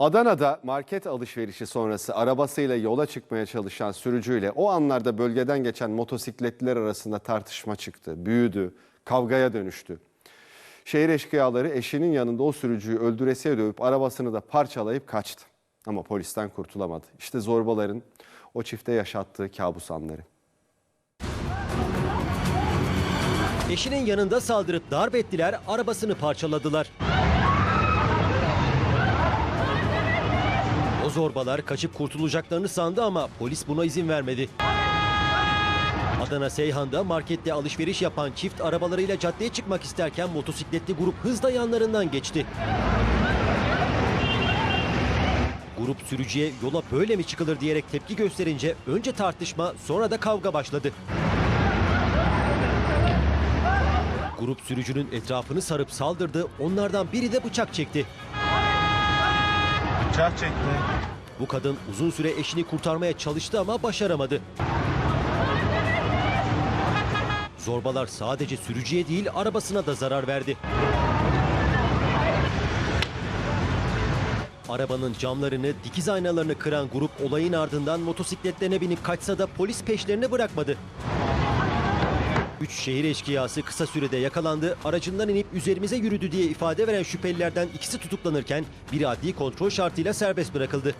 Adana'da market alışverişi sonrası arabasıyla yola çıkmaya çalışan sürücüyle o anlarda bölgeden geçen motosikletliler arasında tartışma çıktı. Büyüdü, kavgaya dönüştü. Şehir eşkıyaları eşinin yanında o sürücüyü öldüresiye dövüp arabasını da parçalayıp kaçtı. Ama polisten kurtulamadı. İşte zorbaların o çifte yaşattığı kabus anları. Eşinin yanında saldırıp darp ettiler, arabasını parçaladılar. Zorbalar kaçıp kurtulacaklarını sandı ama polis buna izin vermedi. Adana Seyhan'da markette alışveriş yapan çift arabalarıyla caddeye çıkmak isterken motosikletli grup hızla yanlarından geçti. Grup sürücüye yola böyle mi çıkılır diyerek tepki gösterince önce tartışma sonra da kavga başladı. Grup sürücünün etrafını sarıp saldırdı. Onlardan biri de bıçak çekti. Bıçak çekti. Bu kadın uzun süre eşini kurtarmaya çalıştı ama başaramadı. Zorbalar sadece sürücüye değil arabasına da zarar verdi. Arabanın camlarını, dikiz aynalarını kıran grup olayın ardından motosikletlerine binip kaçsa da polis peşlerini bırakmadı. Üç şehir eşkıyası kısa sürede yakalandı. Aracından inip üzerimize yürüdü diye ifade veren şüphelilerden ikisi tutuklanırken biri adli kontrol şartıyla serbest bırakıldı.